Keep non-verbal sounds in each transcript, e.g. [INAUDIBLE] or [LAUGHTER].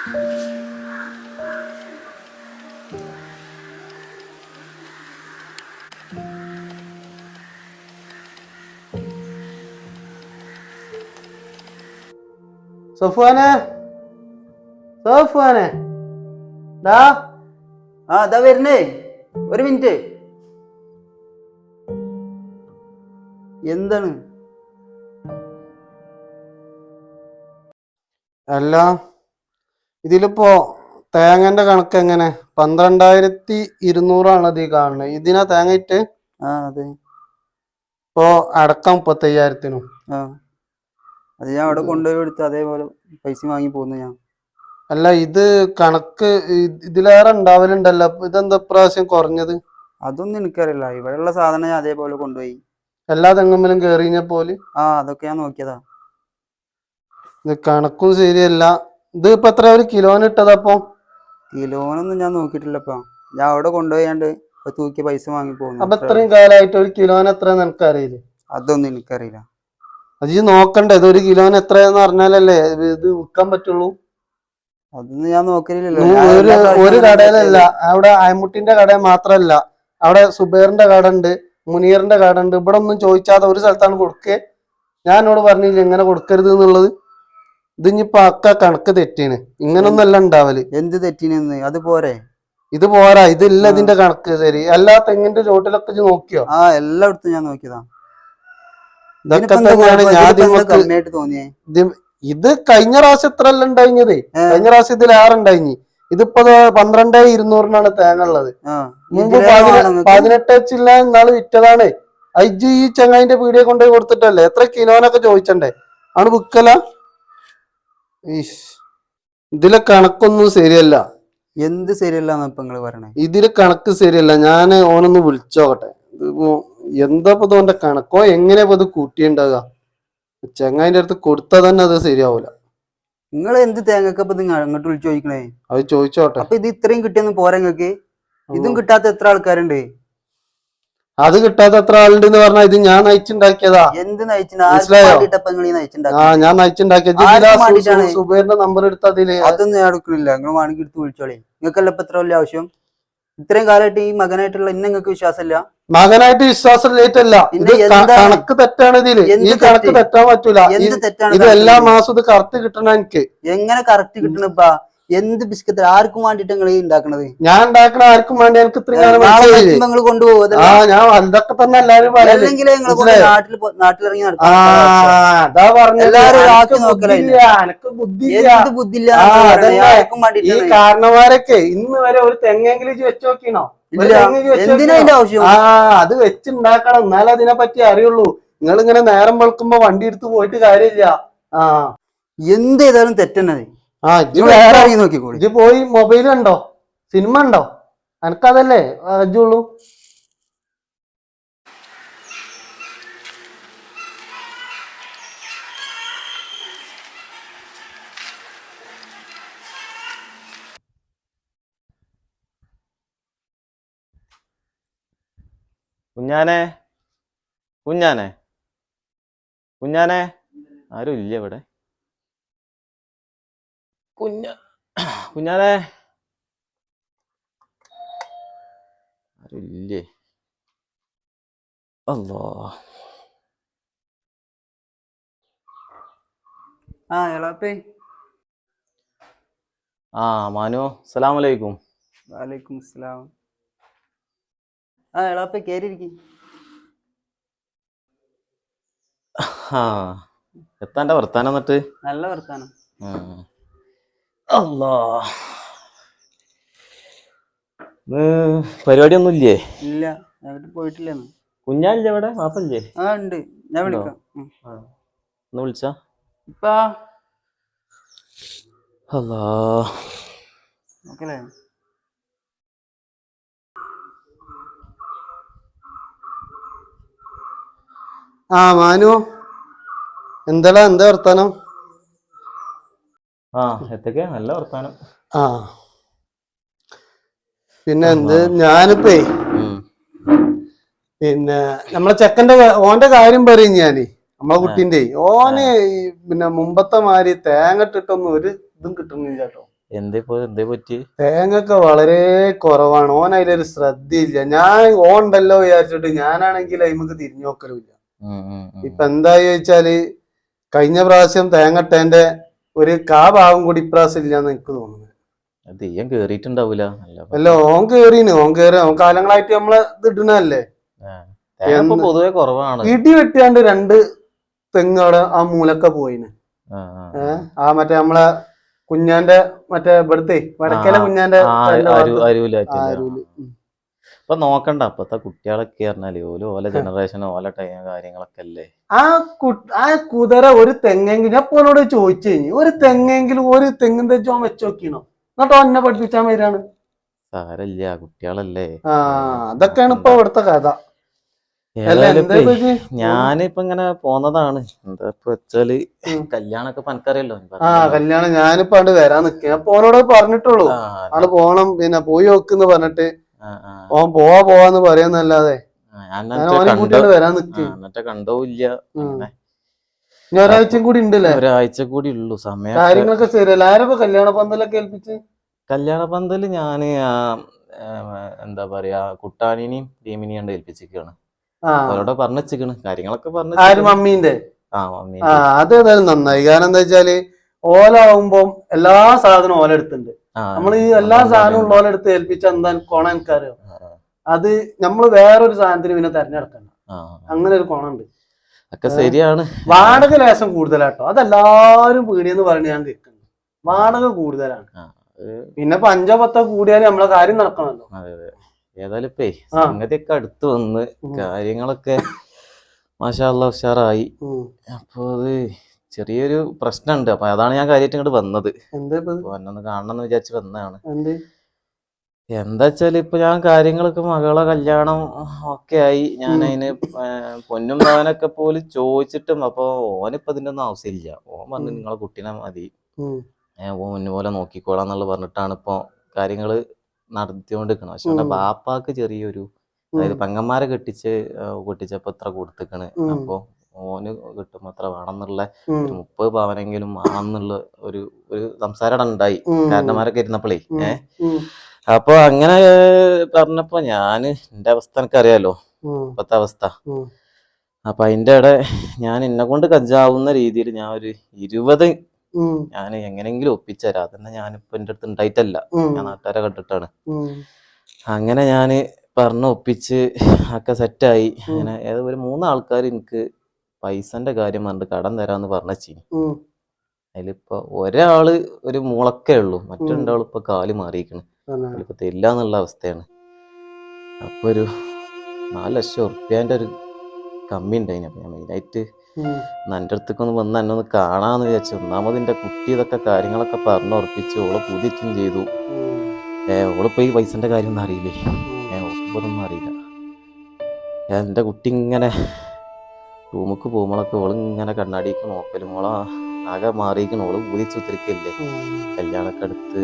സഫുവാനെ? സഫുവാനെ? ഡാ ആ അതാ വരുന്നേ. ഒരു മിനിറ്റ്. എന്താണ്? അല്ല. ഇതിലിപ്പോ തേങ്ങന്റെ കണക്ക് എങ്ങനെ? പന്ത്രണ്ടായിരത്തി ഇരുന്നൂറാണ് ഇത് കാണുന്നത് ഇതിനാ തേങ്ങ ഇട്ട് ആ അതെ. ഇപ്പോ അടക്കം മുപ്പത്തയ്യായിരത്തിനും. ആ. അത് ഞാൻ അവിടെ കൊണ്ടുപോയി കൊടുത്ത് അതേപോലെ പൈസ വാങ്ങി പോന്നു ഞാൻ. അല്ല ഇത് കണക്ക് ഇ- ഇതിലേറെ ഉണ്ടാവലുണ്ടല്ലോ. അപ്പൊ ഇതെന്താ പ്രാവശ്യം കുറഞ്ഞത്? അതൊന്നും എനിക്കറിയില്ല. ഇവിടെയുള്ള സാധനം ഞാൻ അതേപോലെ കൊണ്ടുപോയി. എല്ലാ തെങ്ങമ്മലും കേറിഞ്ഞ പോലെ? ആ അതൊക്കെ ഞാൻ നോക്കിയതാ. ഇത് കണക്കും ശരിയല്ല. ഇത് ഇപ്പൊ എത്ര? ഒരു കിലോന് ഇട്ടതപ്പോ കിലോനൊന്നും ഞാൻ നോക്കിയിട്ടില്ലപ്പാ. ഞാൻ അവിടെ കൊണ്ടുപോയാണ്ട് ഇപ്പൊ തൂക്കി പൈസ വാങ്ങി പോകുന്നു അപ്പൊ ഇത്രയും കാലമായിട്ട് ഒരു കിലോന് എത്ര നിനക്ക് അറിയില്ലേ അതൊന്നും എനിക്കറിയില്ല. അത് ഈ നോക്കണ്ടേ ഇത് ഒരു കിലോന് എത്രയെന്ന് പറഞ്ഞാലല്ലേ ഇത് വിൽക്കാൻ പറ്റുള്ളൂ. അതൊന്നും ഞാൻ നോക്കലില്ലല്ലോ. ഒരു ഒരു കടയിലല്ല അവിടെ അയമുട്ടിന്റെ കട മാത്രല്ല അവിടെ സുബേറിന്റെ കട ഉണ്ട് മുനീറിന്റെ കട ഉണ്ട് ഇവിടെ ഒന്നും ചോദിച്ചാതെ ഒരു സ്ഥലത്താണ് കൊടുക്കേ. ഞാൻ എന്നോട് പറഞ്ഞില്ല എങ്ങനെ കൊടുക്കരുത് എന്നുള്ളത്. ഇത് ഇനിയിപ്പൊ അക്ക കണക്ക് തെറ്റീണ് ഇങ്ങനൊന്നല്ല ഉണ്ടാവൽ എന്ത് തെറ്റിനെന്ന് അത് പോരെ. ഇത് പോരാ. ഇതില്ല. ഇതിന്റെ കണക്ക് ശരി. എല്ലാ തെങ്ങിന്റെ ചോട്ടിലൊക്കെ ഇജ്ജ് നോക്കിയോ? ആ എല്ലായിടത്തും ഞാൻ നോക്കിയതാ. ഇതൊക്കെ തന്നെയാണ്? ഞാൻ കമ്മിയായിട്ട് തോന്നിയേ? ഇത് ഇത് കഴിഞ്ഞ പ്രാവശ്യം ഇത്ര അല്ല ഉണ്ടായിഞ്ഞത്. കഴിഞ്ഞ പ്രാവശ്യം ഇതിൽ ആറുണ്ടായിഞ്ഞി ഇതിപ്പോ പന്ത്രണ്ടേ ഇരുന്നൂറിനാണ് തേങ്ങ ഉള്ളത് ആ. മുമ്പ് പതിനെ- നിങ്ങക്ക്? പതിനെട്ട് വെച്ചില്ല എന്നാൾ വിറ്റതാണ്. അജ്ജ് ഈ ചങ്ങായിന്റെ പീടിയെ കൊണ്ടുപോയി കൊടുത്തിട്ടല്ലേ? എത്ര കിലോനൊക്കെ ചോദിച്ചണ്ടേ? ആണ് വിക്കല. ഇതിലെ കണക്കൊന്നും ശരിയല്ല. എന്ത് ശരിയല്ല ഇപ്പൊ നിങ്ങൾ പറയണേ? ഇതിൽ കണക്ക് ശരിയല്ല. ഞാൻ ഓനൊന്ന് വിളിച്ചോക്കട്ടെ. ഇതിപ്പോ എന്താ ഇപ്പൊ ഇതോന്റെ കണക്കോ? എങ്ങനെയാ ഇപ്പൊ ഇത് കൂട്ടിയുണ്ടാകുക ചെങ്ങായിന്റെ അടുത്ത് കൊടുത്താൽ തന്നെ അത് ശരിയാവൂല. നിങ്ങൾ എന്ത് തേങ്ങക്ക് ഇപ്പൊ നിങ്ങൾ അങ്ങോട്ട് വിളിച്ചു ചോദിക്കണേ? അത് ചോദിച്ചോട്ടെ. അപ്പൊ ഇത് ഇത്രയും കിട്ടിയൊന്നും പോരാ നിങ്ങക്ക് ഇതും കിട്ടാത്ത എത്ര ആൾക്കാരുണ്ട്? അത് കിട്ടാത്ത എത്ര ആളുണ്ട് എന്ന് പറഞ്ഞാൽ ഇത് ഞാൻ നയിച്ചുണ്ടാക്കിയതാ. എന്ത് മനസ്സിലായോ? ആ ഞാൻ നയിച്ചുണ്ടാക്കിയത്? സുബൈറിന്റെ നമ്പർ എടുത്ത അതിൽ. അതൊന്നും ഞാൻ എടുക്കണില്ല. നിങ്ങൾ വേണമെങ്കിൽ എടുത്ത് വിളിച്ചോളേ. നിങ്ങൾക്കല്ല ഇപ്പൊ എത്ര വലിയ ആവശ്യം? ഇത്രയും കാലമായിട്ട് ഈ മകനായിട്ടുള്ള ഇന്നെ നിങ്ങൾക്ക് വിശ്വാസമില്ല? മകനായിട്ട് വിശ്വാസം ലേറ്റല്ല ഇത് കണക്ക് തെറ്റാണ് ഇതിൽ. ഈ കണക്ക് തെറ്റ്? തെറ്റാൻ പറ്റൂല. ഇത് എല്ലാ? മാസവും ഇത് കറക്റ്റ് കിട്ടണ എനിക്ക്. എങ്ങനെ കറക്റ്റ് കിട്ടണിപ്പാ എന്ത് ബിസ്ക്കറ്റ് ആർക്കും വേണ്ടിട്ട് നിങ്ങൾ ഉണ്ടാക്കണത്? ഞാൻ ഉണ്ടാക്കണ ആർക്കും വേണ്ടി എനിക്ക് നിങ്ങൾ കൊണ്ടുപോകും ആ ഞാൻ അതൊക്കെ തന്നെ എല്ലാരും പറയൽ. അല്ലെങ്കിൽ നാട്ടിൽ നാട്ടിലിറങ്ങി എല്ലാരും ബുദ്ധിയില്ല, എന്ത്. ആർക്കും ഈ ഇന്ന് വരെ ഒരു തെങ്ങെങ്കിലും വെച്ച് വെച്ച് എന്തിനാ? ആവശ്യം? ആ അത് വെച്ചുണ്ടാക്കണം. എന്നാലേ അതിനെ പറ്റി അറിയുള്ളൂ. നിങ്ങൾ ഇങ്ങനെ നേരം വെളുക്കുമ്പോ വണ്ടി എടുത്ത് പോയിട്ട് കാര്യമില്ല. ആ. എന്ത് ചെയ്താലും തെറ്റന്നത് ആ ഇജ്ജ് വേറെ നോക്കിക്കോളി പോയി മൊബൈൽ ഉണ്ടോ സിനിമ ഉണ്ടോ എനക്കതല്ലേ അജുള്ളൂ. കുഞ്ഞാനെ? കുഞ്ഞാനെ? കുഞ്ഞാനെ? ആരും ഇല്ല ഇവിടെ. കുഞ്ഞ കുഞ്ഞാലെ ആരുല്ലേ അല്ലോ ആ എളാപ്പേ ആ മാനു അസ്സലാമു അലൈക്കും വാലൈക്കും സലാം ആ എളാപ്പേ കേറിയിരിക്കും. ആ എത്താന്റെ വർത്താനം എന്നിട്ട്? നല്ല വർത്താനം. അല്ലോ പരിപാടിയൊന്നും ഇല്ലേ ഇല്ല എവിടെ പോയിട്ടില്ലെന്ന് അവിടെ ഇവിടെ? മാപ്പല്ലേ ആ ഉണ്ട്. ഞാൻ വിളിക്കാം. ഒന്ന് വിളിച്ചാ? ഇപ്പാ. അല്ലാ ഓക്കെ ആ മാനു. എന്താടാ എന്താ വർത്താനം? ആ എത്തൊക്കെ നല്ല വർത്താനം. ആ. പിന്നെ എന്ത്? ഞാനിപ്പേ പിന്നെ നമ്മളെ ചെക്കന്റെ ഓന്റെ കാര്യം പറയും ഞാൻ. നമ്മളെ കുട്ടീന്റെ ഓന് പിന്നെ മുമ്പത്തെ മാതിരി തേങ്ങ ഇട്ടിട്ടൊന്നും ഒരു ഇതും കിട്ടുന്നില്ല കേട്ടോ. തേങ്ങൊക്കെ വളരെ കുറവാണ്. ഓൻ അതിലൊരു ശ്രദ്ധയില്ല. ഞാൻ ഓൻ ഉണ്ടല്ലോ വിചാരിച്ചിട്ട് ഞാനാണെങ്കിൽ അതിമക്ക് തിരിഞ്ഞു നോക്കലുമില്ല. ഇപ്പൊ എന്താ ചോദിച്ചാൽ കഴിഞ്ഞ പ്രാവശ്യം തേങ്ങട്ടേന്റെ ഒരു കാ ഭാഗം കൂടി ഇപ്രാവശ്യം ഇല്ലാന്ന് എനിക്ക് തോന്നുന്നു. അത് തെയ്യം കേറിയിട്ടുണ്ടാവൂല. അല്ല ഓൻ കേറിന്. ഓൻ കേറി ഓൻ കാലങ്ങളായിട്ട് നമ്മളെ ഇടണല്ലേ? പൊതുവെ കുറവാണ്. ഇടി വെട്ടിയാണ്ട് രണ്ട് തെങ്ങ് അവിടെ ആ മൂലൊക്കെ പോയിന്. ആ, മറ്റേ നമ്മളെ കുഞ്ഞാന്റെ മറ്റേ ഇവിടുത്തെ വടക്കല കുഞ്ഞാന്റെ അരൂൽ. ഇപ്പൊ നോക്കണ്ട. അപ്പത്തെ കുട്ടികളൊക്കെ പറഞ്ഞാൽ ഓൽ ഓല ജനറേഷൻ ഓല ടൈം കാര്യങ്ങളൊക്കെ അല്ലേ? ആ ആ കുതിര ഒരു തെങ്ങെങ്കിലും ഞാൻ പോനോട് ചോദിച്ചു കഴിഞ്ഞു ഒരു തെങ്ങെങ്കിലും ഒരു തെങ്ങും തെച്ചോ വെച്ച് നോക്കിണോ എന്നിട്ടോ എന്നെ പഠിപ്പിച്ചാൻ വരാണ് സാരല്ല കുട്ടികളല്ലേ. ആ അതൊക്കെയാണ് ഇപ്പൊ ഇവിടുത്തെ കഥ. ഞാനിപ്പോ ഇങ്ങനെ പോന്നതാണ്. എന്താ വെച്ചാൽ കല്യാണൊക്കെ പനക്കറിയല്ലോ ആ കല്യാണം ഞാനിപ്പോ വരാൻ നിക്ക. ഞാൻ പോനോട് പറഞ്ഞിട്ടുള്ളൂ. ആൾ പോണം പിന്നെ പോയി നോക്കുന്നു പറഞ്ഞിട്ട്. ഓൻ പോവാ പോവാന്ന് പറയാന്നല്ലാതെ. എന്നിട്ട് കണ്ടോയില്ല ഇനി ഒരാഴ്ചയും കൂടി ഉണ്ടല്ലേ? ഒരാഴ്ച കൂടി ഉള്ളു. സമയം കാര്യങ്ങളൊക്കെ ശരിയല്ല? ആരപ്പോ കല്യാണ പന്തലൊക്കെ ഏൽപ്പിച്ച്? കല്യാണ പന്തൽ ഞാൻ എന്താ പറയാ കുട്ടാനിനെയും ടീമിനെയും കണ്ട് ഏൽപ്പിച്ചിരിക്കുകയാണ് അവരോട് പറഞ്ഞിരിക്കണ് കാര്യങ്ങളൊക്കെ പറഞ്ഞു മമ്മീന്റെ? ആ അത് ഏതായാലും നന്നായി. കാരണം എന്താ വെച്ചാൽ ഓലാവുമ്പോ എല്ലാ സാധനവും ഓല എടുത്തുണ്ട് ആ, നമ്മൾ ഈ എല്ലാ നമ്മൾ സാധനവും ഉള്ളവരെടുത്ത് എടുത്ത് ഏൽപ്പിച്ച എന്താ കോണ എനിക്കറിയോ അത് നമ്മൾ വേറൊരു സാധനത്തിന് പിന്നെ തെരഞ്ഞെടുക്കണം ആ. അങ്ങനെ ഒരു കോണുണ്ട് ഒക്കെ ശരിയാണ്. വാടക ലേശം കൂടുതലാട്ടോ. അതെല്ലാരും പീടിയെന്ന് പറഞ്ഞ് ഞാൻ കേൾക്കുന്നു വാടക കൂടുതലാണ്. പിന്നെ പഞ്ചോ അഞ്ചോ പത്തോ കൂടിയാലും നമ്മളെ കാര്യം നടക്കണല്ലോ. ഏതായാലും ഇപ്പേ. സംഗതിയൊക്കെ അടുത്ത് വന്ന്. കാര്യങ്ങളൊക്കെ മാഷാല്ല ഉഷാറായി. അപ്പൊ അത് ചെറിയൊരു പ്രശ്നമുണ്ട് അപ്പൊ അതാണ് ഞാൻ കാര്യമായിട്ട് ഇങ്ങോട്ട് വന്നത്. എന്നെ കാണണം എന്ന് വിചാരിച്ച് വന്നതാണ്. എന്ത്? വെച്ചാൽ ഇപ്പൊ ഞാൻ കാര്യങ്ങളൊക്കെ മകളെ കല്യാണം ഒക്കെ ആയി. ഞാൻ. അതിന് പൊന്നും താനൊക്കെ പോലും ചോദിച്ചിട്ടും അപ്പൊ ഓനിപ്പോ ഇതിന്റെ ഒന്നും ആവശ്യമില്ല ഓൻ പറഞ്ഞു നിങ്ങളെ കുട്ടീനെ മതി. ഓൻ മുന്നു പോലെ നോക്കിക്കോളാം എന്നുള്ള പറഞ്ഞിട്ടാണ് ഇപ്പൊ കാര്യങ്ങൾ നടത്തിക്കൊണ്ടിരിക്കണം പക്ഷെ എന്റെ ബാപ്പാക്ക് ചെറിയൊരു അതായത് പെങ്ങന്മാരെ കെട്ടിച്ച് കെട്ടിച്ചപ്പോ എത്ര കൊടുത്തിക്കണ്. അപ്പൊ ഓന് കിട്ടും അത്ര വേണമെന്നുള്ള. ഒരു മുപ്പത് പവനെങ്കിലും വേണമെന്നുള്ള ഒരു ഒരു സംസാരം ഉണ്ടായി. കാരണന്മാരൊക്കെ ഇരുന്നപ്പോഴേ ഏഹ് അപ്പൊ അങ്ങനെ പറഞ്ഞപ്പോ ഞാൻ എന്റെ അവസ്ഥ എനിക്കറിയാലോ? അറിയാലോ ഇപ്പത്തെ അവസ്ഥ. അപ്പൊ അതിന്റെ ഇടെ ഞാൻ എന്നെ കൊണ്ട് കജ്ജാവുന്ന രീതിയിൽ ഞാൻ ഒരു ഇരുപത്. ഞാൻ എങ്ങനെങ്കിലും ഒപ്പിച്ചുതരാം അതന്നെ ഞാനിപ്പോ എന്റെ അടുത്ത് ഉണ്ടായിട്ടല്ല. ഞാൻ നാട്ടുകാരെ കണ്ടിട്ടാണ്. അങ്ങനെ ഞാൻ പറഞ്ഞ് ഒപ്പിച്ച് ഒക്കെ സെറ്റായി അങ്ങനെ ഏതോ ഒരു മൂന്നാൾക്കാർ എനിക്ക് പൈസന്റെ കാര്യം പറഞ്ഞിട്ട് കടം തരാന്ന് പറഞ്ഞി ഉം. അതിലിപ്പോ ഒരാൾ ഒരു മുളക്കേ ഉള്ളൂ ഉം. മറ്റൊരാൾ ഇപ്പൊ കാൽ മാറിയിരിക്കണ്. അതിലിപ്പോ തരില്ല എന്നുള്ള അവസ്ഥയാണ് അപ്പൊ ഒരു നാല് ലക്ഷം ഉറുപ്പ്യാന്റെ ഒരു കമ്മി ഉണ്ടായിന് അപ്പൊ ഞാൻ മെയിനായിട്ട്. എന്റെ അടുത്തേക്ക് ഒന്ന് വന്ന് എന്നെ ഒന്ന് കാണാന്ന് വിചാരിച്ചു ഒന്നാമത് എന്റെ കുട്ടി ഇതൊക്കെ കാര്യങ്ങളൊക്കെ പറഞ്ഞു ഉറപ്പിച്ചു ഓളെ പുതിച്ചും ചെയ്തു. ഏ ഓളിപ്പോ ഈ പൈസന്റെ കാര്യം ഒന്നും അറിയില്ലേ. ഏ ഓക്കിപ്പോ ഒന്നും അറിയില്ല എന്റെ കുട്ടി ഇങ്ങനെ റൂമിക്ക് പോകുമ്പോഴൊക്കെ ഓൾ ഇങ്ങനെ കണ്ണാടിക്ക് നോക്കലും ഓളെ ആകെ മാറിയിരിക്കണം ഓൾ പൂതിച്ച് ഉത്തരിക്കല്ലേ ഉം. കല്യാണമൊക്കെ അടുത്ത്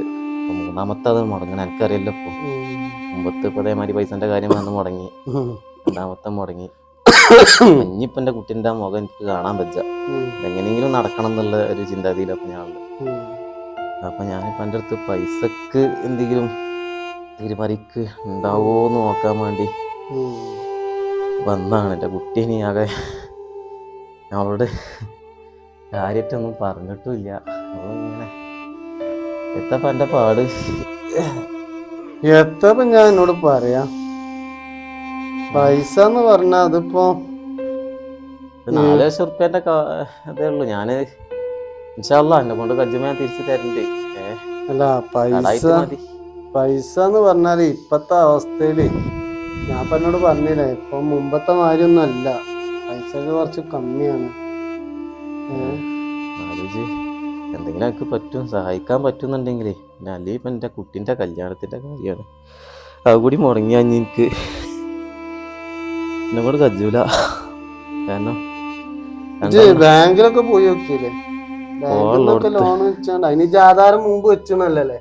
മൂന്നാമത്തെ അത് മുടങ്ങണം എനിക്കറിയില്ല ഇപ്പൊ ഉം. മുമ്പത്ത് ഇപ്പൊ അതേമാതിരി പൈസന്റെ കാര്യം വന്ന് മുടങ്ങി. രണ്ടാമത്തെ മുടങ്ങി ഇനിയിപ്പോ എന്റെ കുട്ടീന്റെ മുഖം എനിക്ക് കാണാൻ പറ്റുക. എങ്ങനെയെങ്കിലും നടക്കണം എന്നുള്ള ഒരു ഉള്ളത് ഉം. അപ്പം ഞാനിപ്പോൾ എന്റെ അടുത്ത് പൈസക്ക് എന്തെങ്കിലും തിരുമറിക്ക് ഉണ്ടാവോ എന്ന് നോക്കാൻ വേണ്ടി. വന്നാണ് എന്റെ കുട്ടി ഇനി അവളോട് കാര്യമായിട്ടൊന്നും പറഞ്ഞിട്ടുമില്ല. അവളിങ്ങനെ എത്തപ്പം എന്റെ പാട്. എത്തപ്പ ഞാൻ എന്നോട് പറയാ പൈസ എന്ന് പറഞ്ഞാ അതിപ്പോ നാല് ലക്ഷം അതേ ഉള്ളൂ. ഞാൻ ഇൻഷാല്ല എന്നെ കൊണ്ട് കജ്ജുമ തിരിച്ചു തിരിച്ച് തരണ്ട്. അല്ല പൈസ പൈസ എന്ന് പറഞ്ഞാൽ ഇപ്പത്തെ അവസ്ഥയിൽ ഞാൻ പറഞ്ഞോട് എന്നോട് പറഞ്ഞില്ലേ ഇപ്പൊ മുമ്പത്തെ മാതിരിയൊന്നും അല്ല. പൈസക്ക് കുറച്ച് കമ്മിയാണ്. എന്തെങ്കിലും എനിക്ക് പറ്റും സഹായിക്കാൻ പറ്റുന്നുണ്ടെങ്കിലേ. അല്ലെങ്കിൽ ഇപ്പം എന്റെ കുട്ടീന്റെ കല്യാണത്തിന്റെ കാര്യമാണ്. അതുകൂടി മുടങ്ങിയാൽ എനിക്ക്. എന്നെ കൂടെ കജ്ജൂല. കാരണം ബാങ്കിലൊക്കെ പോയി നോക്കിയില്ലേ? ആധാരം മുമ്പ് വെച്ചണല്ലേ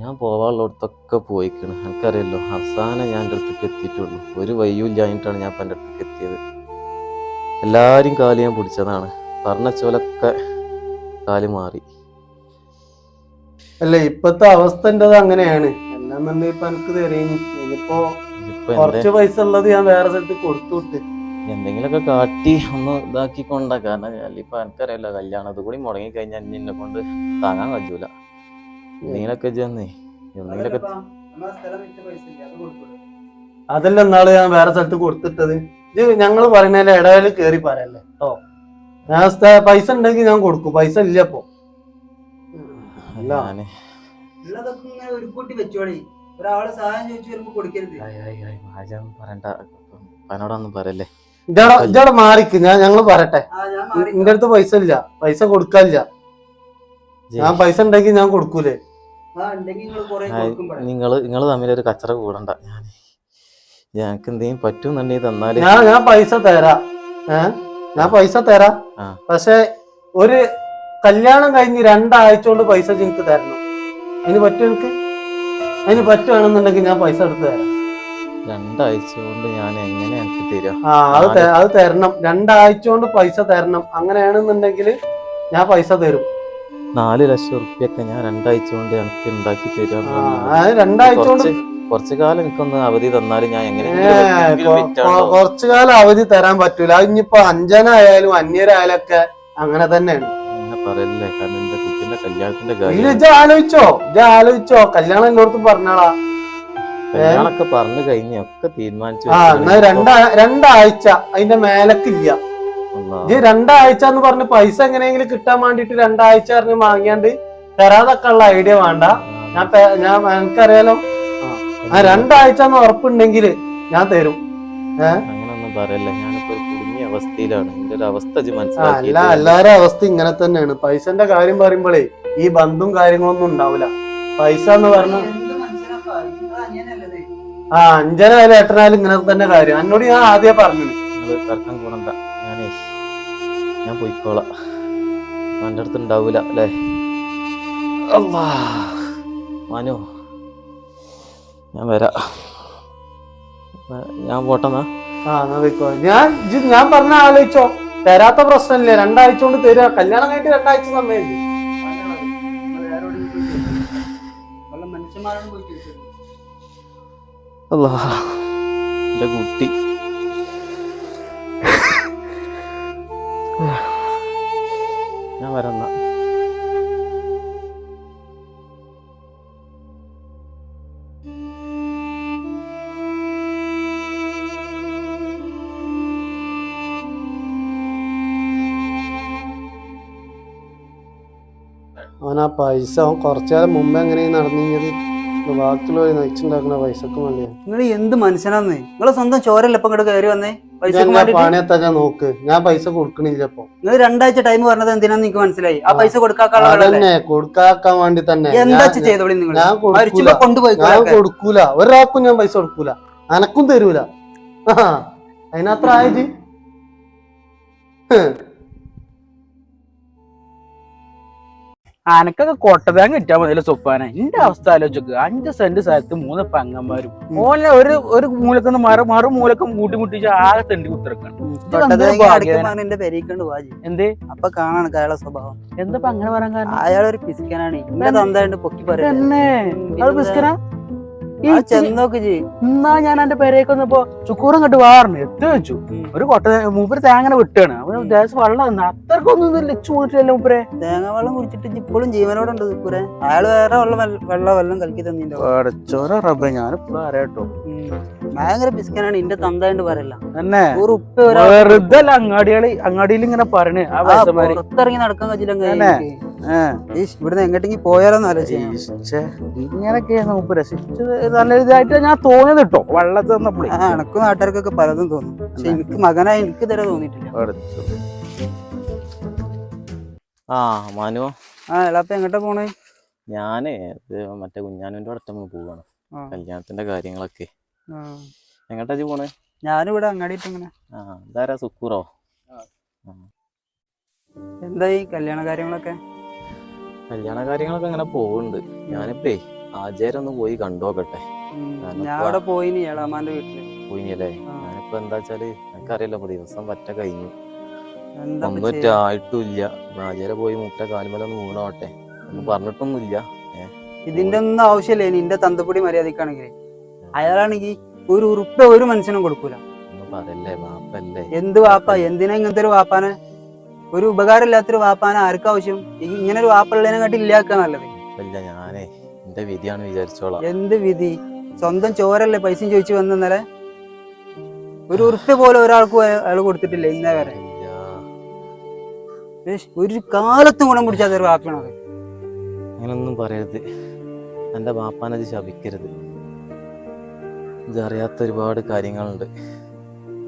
ഞാൻ പോവാനുള്ളിടത്തൊക്കെ പോയിക്കണ്. എനിക്കറിയല്ലോ അവസാനം ഞാൻ എന്റെ അടുത്തേക്ക് എത്തിയിട്ടുള്ളൂ. ഒരു വയ്യൂ ഇല്ലാഞ്ഞിട്ടാണ് ഞാൻ എന്റെ അടുത്തേക്ക് എത്തിയത്. എല്ലാവരും കാൽ ഞാൻ പിടിച്ചതാണ്. പറഞ്ഞ ചോലൊക്കെ കാൽ മാറി. അല്ല ഇപ്പത്തെ അവസ്ഥ എന്റേത് അങ്ങനെയാണ്. തന്നെ ഇപ്പൊ എനിക്ക് തരും ഇനിയിപ്പോ കുറച്ച് പൈസ ഉള്ളത് ഞാൻ വേറെ സ്ഥലത്ത് കൊടുത്തു വിട്ട്. എന്തെങ്കിലുമൊക്കെ കാട്ടി ഒന്ന് ഇതാക്കി കൊണ്ട. കാരണം ഇപ്പൊ എനിക്കറിയില്ല കല്യാണം അത് കൂടി മുടങ്ങി കഴിഞ്ഞാൽ നിന്നെ കൊണ്ട് താങ്ങാൻ കഴിയൂല. എന്തെങ്കിലൊക്കെ ചെന്നേ എന്തെങ്കിലൊക്കെ അതല്ല എന്നാൾ ഞാൻ വേറെ സ്ഥലത്ത് കൊടുത്തിട്ടത്. ഇത് ഞങ്ങൾ പറയുന്നതിന്റെ ഇടയിൽ കേറി പറയല്ലേ? ഓ. ഞാൻ പൈസ ഉണ്ടെങ്കിൽ ഞാൻ കൊടുക്കും. പൈസ ഇല്ലപ്പോ ഇപ്പൊ. അല്ല. ഒരു പനോടൊന്നും പറയല്ലേ? ഇജാടെ മാറിക്ക്. ഞാൻ ഞങ്ങൾ പറയട്ടെ. ആ ഞാൻ മാറി എന്റെ അടുത്ത് പൈസ ഇല്ല. പൈസ കൊടുക്കാനില്ല. ഞാൻ പൈസ ഉണ്ടെങ്കിൽ ഞാൻ കൊടുക്കൂലേ? നിങ്ങൾ നിങ്ങൾ നിങ്ങൾ തമ്മിലൊരു കച്ചറ കൂടണ്ട. ഞാൻ ഞങ്ങൾക്ക് എന്തെങ്കിലും പറ്റുന്നുണ്ടെങ്കിൽ തന്നാൽ. ഞാൻ ഞാൻ പൈസ തരാ. ഏ? ഞാൻ പൈസ തരാ. ആ. പക്ഷെ ഒരു കല്യാണം കഴിഞ്ഞ് രണ്ടാഴ്ച കൊണ്ട് പൈസ എനിക്ക് തരണം. അതിന് പറ്റും എനിക്ക്? അതിന് പറ്റുവാണെന്നുണ്ടെങ്കിൽ ഞാൻ പൈസ എടുത്ത് തരാം. രണ്ടാഴ്ച കൊണ്ട് ഞാൻ എങ്ങനെ എനിക്ക് തരാം? ആ അത് ത- അത് തരണം. രണ്ടാഴ്ച കൊണ്ട് പൈസ തരണം. അങ്ങനെയാണെന്നുണ്ടെങ്കിൽ ഞാൻ പൈസ തരും. നാല് ലക്ഷം ഉറുപ്പ്യൊക്കെ ഞാൻ രണ്ടാഴ്ച കൊണ്ട് എനിക്ക് ഉണ്ടാക്കി തരാം ആ രണ്ടാഴ്ച കൊണ്ട് കുറച്ച് കുറച്ച് കാലം എനിക്കൊന്ന് അവധി തന്നാൽ ഞാൻ എങ്ങനെ എങ്ങനെയെങ്കിലും കുറച്ചു കാലം അവധി തരാൻ പറ്റൂല. ഇനിയിപ്പോ അഞ്ജനായാലും അന്യരായാലും ഒക്കെ അങ്ങനെ തന്നെയാണ്. പറയല്ലേ? കാരണം എന്റെ കുട്ടിന്റെ കല്യാണത്തിന്റെ കാര്യം. ഇജ്ജ് ആലോചിച്ചോ. ഇജ്ജ് ആലോചിച്ചോ. കല്യാണം എല്ലായിടത്തും പറഞ്ഞാളാ. കല്യാണൊക്കെ പറഞ്ഞു കഴിഞ്ഞ ഒക്കെ തീരുമാനിച്ചു രണ്ടാ രണ്ടാഴ്ച അതിന്റെ മേലക്കില്ല. രണ്ടാഴ്ച എന്ന് പറഞ്ഞ് പൈസ എങ്ങനെയെങ്കിലും കിട്ടാൻ വേണ്ടിട്ട് രണ്ടാഴ്ച പറഞ്ഞ് വാങ്ങിയാണ്ട് തരാതൊക്കെ ഉള്ള ഐഡിയ വേണ്ട. ഞാൻ ഞാൻ എനിക്കറിയാലോ ആ. രണ്ടാഴ്ച എന്ന് ഉറപ്പുണ്ടെങ്കിൽ ഞാൻ തരും. അങ്ങനൊന്നും പറയല്ല. ഞാനിപ്പോ കുടുങ്ങിയ അവസ്ഥയിലാണ്. എന്റെ ഒരു അവസ്ഥ അല്ല എല്ലാരും അവസ്ഥ ഇങ്ങനെ തന്നെയാണ്. പൈസന്റെ കാര്യം പറയുമ്പോഴേ ഈ ബന്ധും കാര്യങ്ങളൊന്നും ഉണ്ടാവില്ല പൈസ എന്ന് പറഞ്ഞ ആ അഞ്ചന വരെ എട്ടനായാലും ഇങ്ങനെ തന്നെ കാര്യം. എന്നോട് ഞാൻ ആദ്യം പറഞ്ഞു തർക്കം കൂടണ്ട. ഞാനേ ഞാൻ പോയിക്കോളാം. എന്റെ അടുത്ത് ഉണ്ടാവൂല അല്ലേ? അല്ലാ മനു ഞാൻ വരാം. ഞാൻ പോട്ടെന്നാ? ആ എന്നാ വെക്കോ ഞാൻ ഇജ്ജ് ഞാൻ പറഞ്ഞ ആലോചിച്ചോ. തരാത്ത പ്രശ്നമില്ല? രണ്ടാഴ്ച കൊണ്ട് തരിക കല്യാണം കഴിഞ്ഞിട്ട് രണ്ടാഴ്ച സമയം അല്ലാ കുട്ടി. ഞാൻ വരാം അവൻ ആ പൈസ അവൻ കുറച്ചേരം മുമ്പ് എങ്ങനെ നടന്നിഞ്ഞത് ബാക്കിയുള്ളവർ നയിച്ചുണ്ടാക്കുന്ന പൈസക്ക് വേണ്ടിയാ. നിങ്ങൾ എന്ത് മനുഷ്യനാന്ന്? നിങ്ങളെ സ്വന്തം ചോരല്ല ഇപ്പൊ ഇങ്ങോട്ട് കയറി വന്നേ? പൈസ പണിയെത്താ ഞാൻ നോക്ക്. ഞാൻ പൈസ കൊടുക്കണില്ല ഇപ്പൊ. നിങ്ങൾ രണ്ടാഴ്ച ടൈം പറഞ്ഞത് എന്തിനാന്ന് നിങ്ങൾക്ക് മനസ്സിലായി? ആ പൈസ കൊടുക്കാക്കാളെ അതന്നെ. കൊടുക്കാക്കാൻ വേണ്ടി തന്നെ. എന്താ ഞാൻ- ചെയ്തോളി നിങ്ങൾ ഞാൻ കൊടുക്കൂല. മരിച്ചുമ്പോ കൊണ്ടുപോയി ഞാൻ കൊടുക്കൂല. ഒരാൾക്കും ഞാൻ പൈസ കൊടുക്കൂല. അനക്കും തരൂല. അതിനത്ര ആയത്? അനക്കൊക്കെ കൊട്ടതാങ് കിട്ടാൻ മതിയല്ലോ സൊപ്പാന. എന്റെ അവസ്ഥ ആലോചിച്ചു അഞ്ച് സെന്റ് സ്ഥലത്ത് മൂന്ന് പങ്ങന്മാരും. ഓനെ ഒരു ഒരു മൂലക്കൊന്ന് മറു മറു മൂലക്കം കൂട്ടിമുട്ടിച്ച് ആകെ തെണ്ടി കുത്തിറക്കാണ് എന്ത്? അപ്പൊ കാണാണ് അയാളെ സ്വഭാവം. എന്താ അങ്ങനെ പറയാൻ കാരണം? അയാളൊരു പിസ്കനാണ് എന്റെ തന്തായിട്ട് പൊക്കി പറയാ തന്നെ എന്നാ ഞാൻ എന്റെ പേരേക്ക് വന്നപ്പോ ചുക്കൂറും കണ്ടു വാറിന് എത്തി വെച്ചു? ഒരു കൊട്ട മൂപ്പര് തേങ്ങനെ വിട്ടാണ്. അപ്പൊ ദേശം വെള്ളം അത്രക്കൊന്നും ലച്ചു കൂട്ടില്ലല്ലോ മൂപ്പരെ. തേങ്ങ വെള്ളം കുടിച്ചിട്ട് ഇപ്പോഴും ജീവനോടെ ഉണ്ട് കുറെ അയാൾ വേറെ വെള്ളം വെള്ള- വെള്ളം കലക്കി തന്നിന്റെ പഠിച്ചോര റബ്ബ ഞാനിപ്പോ അറിയാട്ടോ ഭയങ്കര പിസ്കനാണ് എന്റെ തന്തായിട്ട് പറയല്ല. തന്നെ. വെറുതെ അങ്ങാടികൾ അങ്ങാടിയിൽ ഇങ്ങനെ പറഞ്ഞു പുറത്തിറങ്ങി നടക്കാൻ? കഴിച്ചില്ല ഇവിടുന്ന് എങ്ങോട്ടെങ്കിൽ പോയാലോന്ന് ആലോചിച്ചു. മൂപ്പ് രസിച്ചത്. നല്ല ഇതായിട്ട് ഞാൻ തോന്നിയത് കേട്ടോ വെള്ളത്തിൽ ആ എനക്കും നാട്ടുകാർക്കൊക്കെ പലതും തോന്നും. പക്ഷെ എനിക്ക് മകനായി എനിക്ക് ഇതുവരെ തോന്നിയിട്ടില്ല. ആ മനു. ആ എളാപ്പ എങ്ങോട്ടാ പോണേ? ഞാനേ മറ്റേ കുഞ്ഞാനുവിന്റെ അടുത്ത് നമ്മൾ പോവാണ് കല്യാണത്തിന്റെ കാര്യങ്ങളൊക്കെ. എങ്ങോട്ടാ പോണേ? ഞാനിവിടെ അങ്ങാടിയിട്ട് ഇങ്ങനെ. ആ ഇതാരാ സുക്കൂറോ? എന്തായി കല്യാണ കാര്യങ്ങളൊക്കെ? കല്യാണ കാര്യങ്ങളൊക്കെ അങ്ങനെ പോകുന്നുണ്ട് ഞാനിപ്പേ ആചാരം ഒന്ന് പോയി കണ്ടോക്കട്ടെ. ഞാൻ അവിടെ പോയിനി ഏളാമാന്റെ വീട്ടിൽ. പോയില്ലേ ആ. ഞാനിപ്പോ എന്താ വെച്ചാൽ എനിക്കറിയില്ല ഇപ്പൊ ദിവസം പറ്റ കഴിഞ്ഞു. ഒന്നും ആചാര പോയി മുട്ട കാലുമല ഒന്ന് വീണോട്ടെ ഒന്നും പറഞ്ഞിട്ടൊന്നുമില്ല. ഇതിന്റെ ഒന്നും ആവശ്യമില്ല. നിന്റെ തന്തപ്പൊടി മര്യാദക്കാണെങ്കിൽ അയാളാണെങ്കിൽ ഒരു ഉറുപ്പ ഒരു മനുഷ്യനും കൊടുക്കൂല. പറയല്ലേ എന്ത് വാപ്പ? എന്തിനാ ഇങ്ങനത്തെ ഒരു വാപ്പാനെ? ഒരു ഉപകാരമില്ലാത്തൊരു വാപ്പാന ആർക്കും ആവശ്യം ഈ ഇങ്ങനെ ഒരു വാപ്പുള്ളതിനെ കാട്ടി ഇല്ലാക്കുക നല്ലത്. ഇല്ല ഞാനേ എന്റെ വിധിയാണ് വിചാരിച്ചോളാം. എന്ത് വിധി? സ്വന്തം ചോരല്ലേ പൈസ ചോദിച്ചു വന്നേ ഒരു ഉറുപ്പ്യ പോലെ ഒരാൾക്ക് അയാൾ കൊടുത്തിട്ടില്ല ഇന്നേ വരെ. ഒരു കാലത്തും ഗുണം പിടിച്ചാത്ത ഒരു വാപ്പയാണത് അങ്ങനൊന്നും പറയരുത്. എന്റെ വാപ്പാനത് ശപിക്കരുത്. ഇതറിയാത്ത ഒരുപാട് കാര്യങ്ങളുണ്ട്.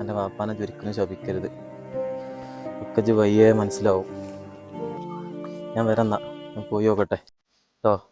എന്റെ വാപ്പാനത് ഒരിക്കലും ശപിക്കരുത്. ഒക്കെ വയ്യേ മനസ്സിലാവും. ഞാൻ വരന്നാ പോയി നോക്കട്ടെ. കേട്ടോ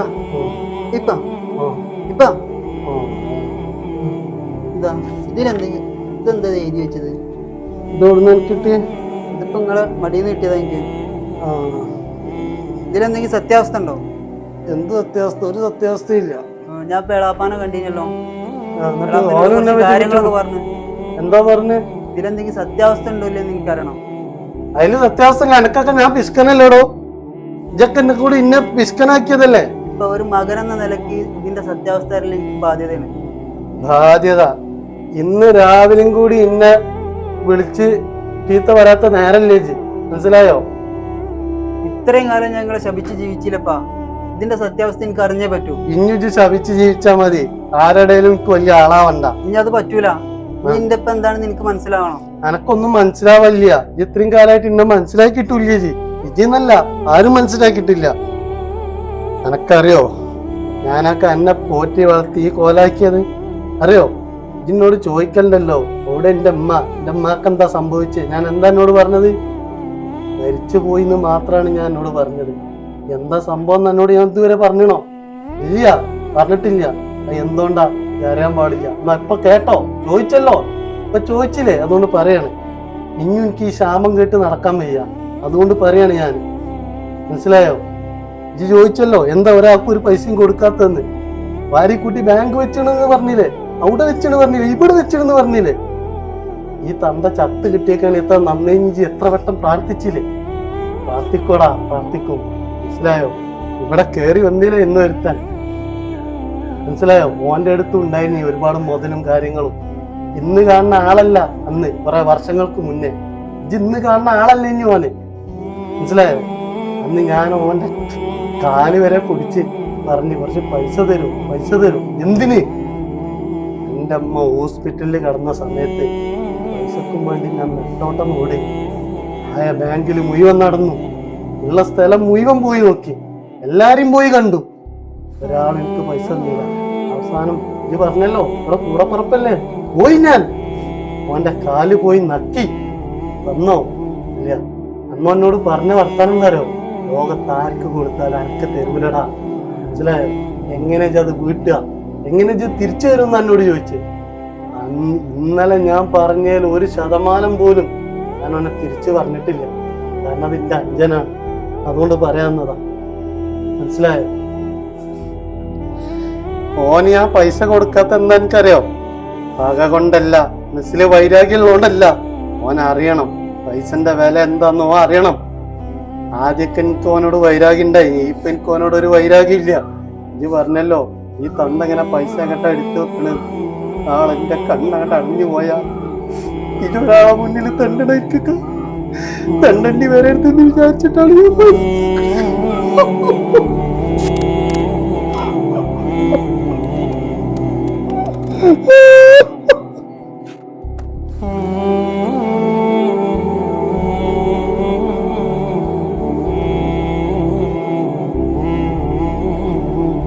ഇപ്പ. ഇപ്പ. ഇപ്പ. ഇതാ. ഇതിലെന്തെങ്കിലും ഇതെന്താ എഴുതി വെച്ചത്? ഇതോടുന്ന് കിട്ടിയേ? ഇതിപ്പോ നിങ്ങളെ മടിയിൽ നിന്ന് കിട്ടിയതാ എനിക്ക്. ഇതിലെന്തെങ്കിലും സത്യാവസ്ഥ ഉണ്ടോ? എന്ത് സത്യാവസ്ഥ? ഒരു സത്യാവസ്ഥയില്ല ഇല്ല. ഞാൻ പേളാപ്പാനെ കണ്ടിനല്ലോ. കാര്യങ്ങളൊക്കെ പറഞ്ഞു. എന്താ പറഞ്ഞു? ഇതിലെന്തെങ്കിലും സത്യാവസ്ഥ ഉണ്ടോ ഇല്ലെന്ന് എനിക്കറിയണം. അതിൽ സത്യാവസ്ഥ കണക്കൊക്കെ ഞാൻ പിസ്കനല്ലേടോ ഇജക്ക് എന്നെ കൂടി ഇന്നെ പിസ്കനാക്കിയതല്ലേ ഇപ്പൊ ഒരു മകൻ എന്ന നിലയ്ക്ക് ഇതിന്റെ സത്യാവസ്ഥ അറിയില്ല എനിക്ക് ബാധ്യതയാണ്. ബാധ്യത. ഇന്ന് രാവിലെയും കൂടി ഇന്നെ വിളിച്ച് തീത്ത വരാത്ത നേരല്ലേ മനസ്സിലായോ? ഇത്രയും കാലം ഞങ്ങളെ ശപിച്ച് ജീവിച്ചില്ലപ്പാ. ഇതിന്റെ സത്യാവസ്ഥ എനിക്ക് അറിഞ്ഞേ പറ്റൂ. ഇനി ശപിച്ച് ജീവിച്ചാ മതി. ആരുടെയും വലിയ ആളാവണ്ട. ഇനി അത് പറ്റൂല. നിന്റെ ഇപ്പൊ എന്താണെന്ന് എനിക്ക് മനസ്സിലാവണം. എനക്കൊന്നും മനസ്സിലാവില്ല ഇത്രയും കാലമായിട്ട് ഇന്നെ മനസ്സിലാക്കിയിട്ടില്ല ജി ഇജിന്നല്ല ആരും മനസ്സിലാക്കിയിട്ടില്ല. എനക്കറിയോ ഞാനൊക്കെ എന്നെ പോറ്റി വളർത്തി ഈ കോലാക്കിയത്. അറിയോ? ഇന്നോട് ചോദിക്കണ്ടല്ലോ. അവിടെ എന്റെ അമ്മ എന്റെ അമ്മയ്ക്ക് എന്താ സംഭവിച്ചത് ഞാൻ എന്താ എന്നോട് പറഞ്ഞത്? മരിച്ചു പോയി എന്ന് മാത്രമാണ് ഞാൻ എന്നോട് പറഞ്ഞത്. എന്താ സംഭവം എന്ന് എന്നോട് ഞാൻ ഇതുവരെ പറഞ്ഞണോ? ഇല്ല. പറഞ്ഞിട്ടില്ല. എന്തുകൊണ്ടാ? അറിയാൻ പാടില്ല. എന്നാ ഇപ്പൊ കേട്ടോ? ചോദിച്ചല്ലോ? ഇപ്പൊ ചോദിച്ചില്ലേ? അതുകൊണ്ട് പറയാണ്. ഇനിയും എനിക്ക് ഈ ശാപം കേട്ട് നടക്കാൻ വയ്യ. അതുകൊണ്ട് പറയാണ് ഞാൻ. മനസ്സിലായോ? ഇജ്ജ് ചോദിച്ചല്ലോ എന്താ ഒരാൾക്ക് ഒരു പൈസയും കൊടുക്കാത്തതെന്ന്? വാരിക്കൂട്ടി ബാങ്ക് വെച്ചണെന്ന് പറഞ്ഞില്ലേ? അവിടെ വെച്ചെന്ന് പറഞ്ഞില്ലേ? ഇവിടെ വെച്ചെന്ന് പറഞ്ഞില്ലേ? ഈ തന്ത ചത്ത് കിട്ടിയേക്കാണ് എത്ര നന്നേഞ്ചി എത്ര വട്ടം പ്രാർത്ഥിച്ചില്ലേ? പ്രാർത്ഥിക്കോടാ പ്രാർത്ഥിക്കും. മനസ്സിലായോ? ഇവിടെ കേറി വന്നില്ലേ എന്ന് വരുത്താൻ മനസ്സിലായോ? മോന്റെ അടുത്തും ഉണ്ടായിരുന്നു ഒരുപാട് മുതലും കാര്യങ്ങളും. ഇന്ന് കാണുന്ന ആളല്ല അന്ന് കുറെ വർഷങ്ങൾക്ക് മുന്നേ. ഇന്ന് കാണുന്ന ആളല്ല ഇനി മോനെ? മനസ്സിലായോ? അന്ന് ഞാൻ ഓന്റെ കാൽ വരെ കുടിച്ച് പറഞ്ഞ് കുറച്ച് പൈസ തരും പൈസ തരും. എന്തിന്? എന്റെ അമ്മ ഹോസ്പിറ്റലിൽ കിടന്ന സമയത്ത് പൈസക്കും വേണ്ടി ഞാൻ നെട്ടോട്ടം ഓടി ആയ ബാങ്കിൽ മുഴുവൻ നടന്നു. ഉള്ള സ്ഥലം മുഴുവൻ പോയി നോക്കി. എല്ലാരും പോയി കണ്ടു. ഒരാൾ എനിക്ക് പൈസ തന്നില്ല. അവസാനം ഇത് പറഞ്ഞല്ലോ ഇവിടെ കൂടെ പുറപ്പല്ലേ? പോയി ഞാൻ. ഓന്റെ കാൽ പോയി നക്കി. വന്നോ? ഇല്ല. അമ്മ എന്നോട് പറഞ്ഞ വർത്താനം തരോ ലോകത്ത് ആർക്ക് കൊടുത്താൽ അനക്ക് തരൂലടാ മനസ്സിലായോ? എങ്ങനെ അത് വീട്ടുക? എങ്ങനെ തിരിച്ചു തരും എന്നോട് ചോദിച്ചു. ഇന്നലെ ഞാൻ പറഞ്ഞതിൽ ഒരു ശതമാനം പോലും ഞാൻ അവനെ തിരിച്ചു പറഞ്ഞിട്ടില്ല. കാരണം അതിന്റെ അഞ്ജനാണ് അതുകൊണ്ട് പറയാവുന്നതാ. മനസ്സിലായോ? ഓന് ഞാൻ പൈസ കൊടുക്കാത്ത എന്താ എനിക്കറിയോ? പക കൊണ്ടല്ല മനസ്സിലെ വൈരാഗ്യം ഉള്ളതുകൊണ്ടല്ല ഓൻ അറിയണം പൈസന്റെ വില എന്താന്ന് അറിയണം. ആദ്യമൊക്കെ എനിക്ക് ഓനോട് വൈരാഗ്യം ഉണ്ടായി ഇപ്പൊ എനിക്ക് ഒരു വൈരാഗ്യം ഇല്ല പറഞ്ഞല്ലോ ഈ തന്നങ്ങനെ പൈസ അങ്ങോട്ട് എടുത്തു വെക്കണ്. ആളെന്റെ കണ്ണങ്ങോട്ട് അടിഞ്ഞു പോയാ. ഇതൊരാളെ മുന്നിൽ തണ്ടടയ്ക്കൊക്കെ തണ്ടണ്ടി വരരുതെന്ന് വിചാരിച്ചിട്ടാണ് ഞാൻ. [LAUGHS]